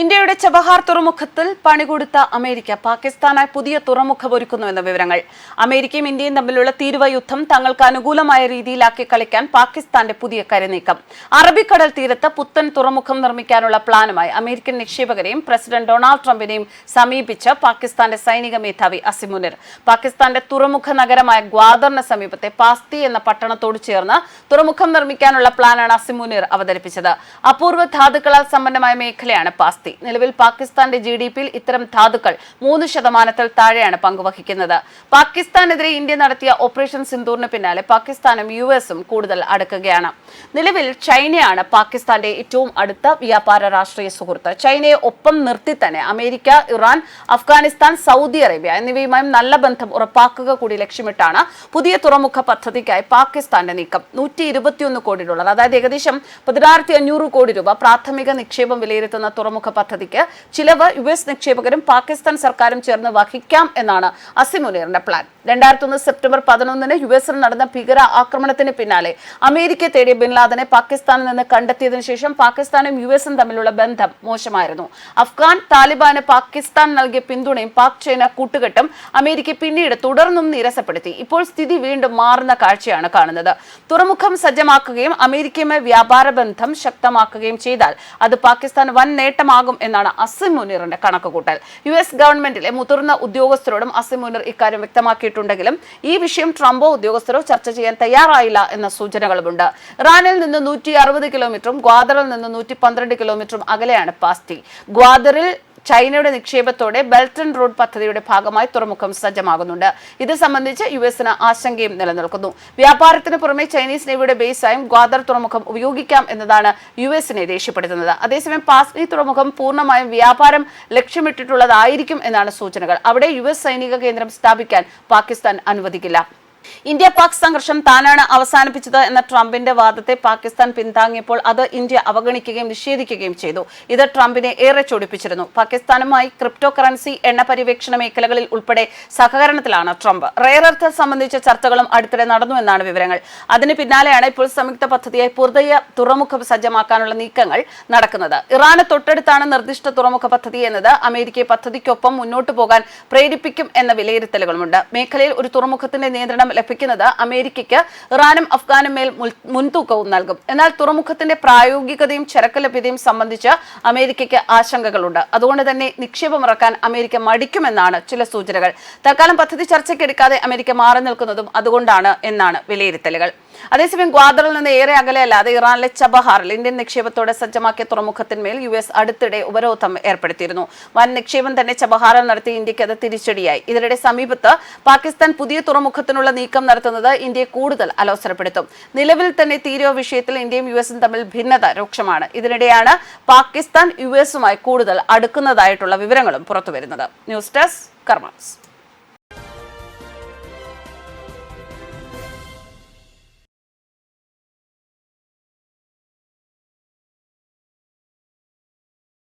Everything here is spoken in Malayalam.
ഇന്ത്യയുടെ ചബഹാർ തുറമുഖത്തിൽ പണികൊടുത്ത അമേരിക്ക പാകിസ്ഥാനായി പുതിയ തുറമുഖം ഒരുക്കുന്നുവെന്ന വിവരങ്ങൾ. അമേരിക്കയും ഇന്ത്യയും തമ്മിലുള്ള തീരുവ യുദ്ധം തങ്ങൾക്ക് അനുകൂലമായ രീതിയിലാക്കി കളിക്കാൻ പാകിസ്ഥാന്റെ പുതിയ കരുനീക്കം. അറബിക്കടൽ തീരത്ത് പുത്തൻ തുറമുഖം നിർമ്മിക്കാനുള്ള പ്ലാനുമായി അമേരിക്കൻ നിക്ഷേപകരെയും പ്രസിഡന്റ് ഡൊണാൾഡ് ട്രംപിനെയും സമീപിച്ച പാകിസ്ഥാന്റെ സൈനിക മേധാവി അസിമുനിർ പാകിസ്ഥാന്റെ തുറമുഖ നഗരമായ ഗ്വാദറിന് സമീപത്തെ പാസ്തി എന്ന പട്ടണത്തോട് ചേർന്ന് തുറമുഖം നിർമ്മിക്കാനുള്ള പ്ലാനാണ് അസിമുനിർ അവതരിപ്പിച്ചത്. അപൂർവ ധാതുക്കളാൽ സമ്പന്നമായ മേഖലയാണ് പാസ്തി. നിലവിൽ പാകിസ്ഥാന്റെ ജി ഡി പിയിൽ ഇത്തരം ധാതുക്കൾ മൂന്ന് ശതമാനത്തിൽ താഴെയാണ് പങ്കുവഹിക്കുന്നത്. പാകിസ്ഥാനെതിരെ ഇന്ത്യ നടത്തിയ ഓപ്പറേഷൻ സിന്ദൂറിന് പിന്നാലെ പാകിസ്ഥാനും യു എസും കൂടുതൽ അടുക്കുകയാണ്. നിലവിൽ ചൈനയാണ് പാകിസ്ഥാന്റെ ഏറ്റവും അടുത്ത വ്യാപാര രാഷ്ട്രീയ സുഹൃത്ത്. ചൈനയെ ഒപ്പം നിർത്തി തന്നെ America Iran Afghanistan Saudi Arabia എന്നിവയുമായും നല്ല ബന്ധം ഉറപ്പാക്കുക കൂടി ലക്ഷ്യമിട്ടാണ് പുതിയ തുറമുഖ പദ്ധതിക്കായി പാകിസ്ഥാന്റെ നീക്കം. നൂറ്റി ഇരുപത്തിയൊന്ന് കോടി ഡോളർ അതായത് ഏകദേശം പതിനായിരത്തി അഞ്ഞൂറ് കോടി രൂപ പ്രാഥമിക നിക്ഷേപം വിലയിരുത്തുന്ന തുറമുഖ പദ്ധതിക്ക് ചിലവ് യു എസ് നിക്ഷേപകരും പാകിസ്ഥാൻ സർക്കാരും ചേർന്ന് വഹിക്കാം എന്നാണ് അസിമുനീറിന്റെ പ്ലാൻ രണ്ടായിരത്തി ഒന്ന് സെപ്റ്റംബർ പതിനൊന്നിന് യു എസിൽ നടന്ന ഭീകര ആക്രമണത്തിന് പിന്നാലെ അമേരിക്ക തേടിയ ബിൻ ലാദനെ പാകിസ്ഥാനിൽ നിന്ന് കണ്ടെത്തിയതിനു ശേഷം പാകിസ്ഥാനും യു എസും തമ്മിലുള്ള ബന്ധം മോശമായിരുന്നു. അഫ്ഗാൻ താലിബാന് പാകിസ്ഥാൻ നൽകിയ പിന്തുണയും പാക് ചൈന കൂട്ടുകെട്ടും അമേരിക്ക പിന്നീട് തുടർന്നും നിരസപ്പെടുത്തി. ഇപ്പോൾ സ്ഥിതി വീണ്ടും മാറുന്ന കാഴ്ചയാണ് കാണുന്നത്. തുറമുഖം സജ്ജമാക്കുകയും അമേരിക്കയുമായി വ്യാപാര ബന്ധം ശക്തമാക്കുകയും ചെയ്താൽ അത് പാകിസ്ഥാൻ വൻ നേട്ടമാകും എന്നാണ് അസിം മുനീറിന്റെ കണക്കുകൂട്ടൽ. യു എസ് ഗവൺമെന്റിലെ മുതിർന്ന ഉദ്യോഗസ്ഥരോടും അസിം മുനീർ ഇക്കാര്യം വ്യക്തമാക്കിയിട്ടുണ്ടെങ്കിലും ഈ വിഷയം ട്രംപോ ഉദ്യോഗസ്ഥരോ ചർച്ച ചെയ്യാൻ തയ്യാറായില്ല എന്ന സൂചനകളുമുണ്ട്. ഇറാനിൽ നിന്ന് നൂറ്റി അറുപത് കിലോമീറ്ററും ഗ്വാദറിൽ നിന്ന് നൂറ്റി പന്ത്രണ്ട് കിലോമീറ്ററും അകലെയാണ് പാസ്റ്റി. ഗ്വാദറിൽ ചൈനയുടെ നിക്ഷേപത്തോടെ ബെൽറ്റ് ആൻഡ് റോഡ് പദ്ധതിയുടെ ഭാഗമായി തുറമുഖം സജ്ജമാകുന്നുണ്ട്. ഇത് സംബന്ധിച്ച് യു എസിന് ആശങ്കയും നിലനിൽക്കുന്നു. വ്യാപാരത്തിന് പുറമെ ചൈനീസ് നേവിയുടെ ബേസായും ഗ്വാദർ തുറമുഖം ഉപയോഗിക്കാം എന്നതാണ് യു എസിനെ ദേഷ്യപ്പെടുത്തുന്നത്. അതേസമയം പാസ്നി തുറമുഖം പൂർണമായും വ്യാപാരം ലക്ഷ്യമിട്ടിട്ടുള്ളതായിരിക്കും എന്നാണ് സൂചനകൾ. അവിടെ യു എസ് സൈനിക കേന്ദ്രം സ്ഥാപിക്കാൻ പാകിസ്ഥാൻ അനുവദിക്കില്ല. ഇന്ത്യ പാക് സംഘർഷം താനാണ് അവസാനിപ്പിച്ചത് എന്ന ട്രംപിന്റെ വാദത്തെ പാകിസ്ഥാൻ പിന്താങ്ങിയപ്പോൾ അത് ഇന്ത്യ അവഗണിക്കുകയും നിഷേധിക്കുകയും ചെയ്തു. ഇത് ട്രംപിനെ ഏറെ ചൊടിപ്പിച്ചിരുന്നു. പാകിസ്ഥാനുമായി ക്രിപ്റ്റോ കറൻസി എണ്ണ പര്യവേക്ഷണ മേഖലകളിൽ ഉൾപ്പെടെ സഹകരണത്തിലാണ് ട്രംപ്. റെയർ എർത്ത് സംബന്ധിച്ച ചർച്ചകളും അടുത്തിടെ നടന്നു എന്നാണ് വിവരങ്ങൾ. അതിന് പിന്നാലെയാണ് ഇപ്പോൾ സംയുക്ത പദ്ധതിയായി പുതിയ തുറമുഖം സജ്ജമാക്കാനുള്ള നീക്കങ്ങൾ നടക്കുന്നത്. ഇറാന് തൊട്ടടുത്താണ് നിർദ്ദിഷ്ട തുറമുഖ പദ്ധതി എന്നത്. അമേരിക്കയെ പദ്ധതിക്കൊപ്പം മുന്നോട്ടു പോകാൻ പ്രേരിപ്പിക്കും എന്ന വിലയിരുത്തലുകളുമുണ്ട്. മേഖലയിൽ ഒരു തുറമുഖത്തിന്റെ നിയന്ത്രണം ലഭിക്കുന്നത് അമേരിക്കയ്ക്ക് ഇറാനും അഫ്ഗാനും മേൽ മുൻതൂക്കവും നൽകും. എന്നാൽ തുറമുഖത്തിന്റെ പ്രായോഗികതയും ചരക്ക് ലഭ്യതയും സംബന്ധിച്ച് അമേരിക്കയ്ക്ക് ആശങ്കകളുണ്ട്. അതുകൊണ്ട് തന്നെ നിക്ഷേപമിറക്കാൻ അമേരിക്ക മടിക്കുമെന്നാണ് ചില സൂചനകൾ. തൽക്കാലം പദ്ധതി ചർച്ചയ്ക്കെടുക്കാതെ അമേരിക്ക മാറി നിൽക്കുന്നതും അതുകൊണ്ടാണ് എന്നാണ് വിലയിരുത്തലുകൾ. അതേസമയം ഗ്വാദറിൽ നിന്ന് ഏറെ അകലെയല്ലാതെ ഇറാനിലെ ചബഹാറിൽ ഇന്ത്യൻ നിക്ഷേപത്തോടെ സജ്ജമാക്കിയ തുറമുഖത്തിന്മേൽ യു എസ് അടുത്തിടെ ഉപരോധം ഏർപ്പെടുത്തിയിരുന്നു. വൻ നിക്ഷേപം തന്നെ ചബഹാറിൽ നടത്തി ഇന്ത്യയ്ക്ക് അത് തിരിച്ചടിയായി. ഇതിനിടെ സമീപത്ത് പാകിസ്ഥാൻ പുതിയ തുറമുഖത്തിനുള്ള നീക്കം നടത്തുന്നത് ഇന്ത്യയെ കൂടുതൽ അലോസരപ്പെടുത്തും. നിലവിൽ തന്നെ തീരോ വിഷയത്തിൽ ഇന്ത്യയും യു എസും തമ്മിൽ ഭിന്നത രൂക്ഷമാണ്. ഇതിനിടെയാണ് പാകിസ്ഥാൻ യു എസുമായി കൂടുതൽ അടുക്കുന്നതായിട്ടുള്ള വിവരങ്ങളും പുറത്തുവരുന്നത്. News desk karmas.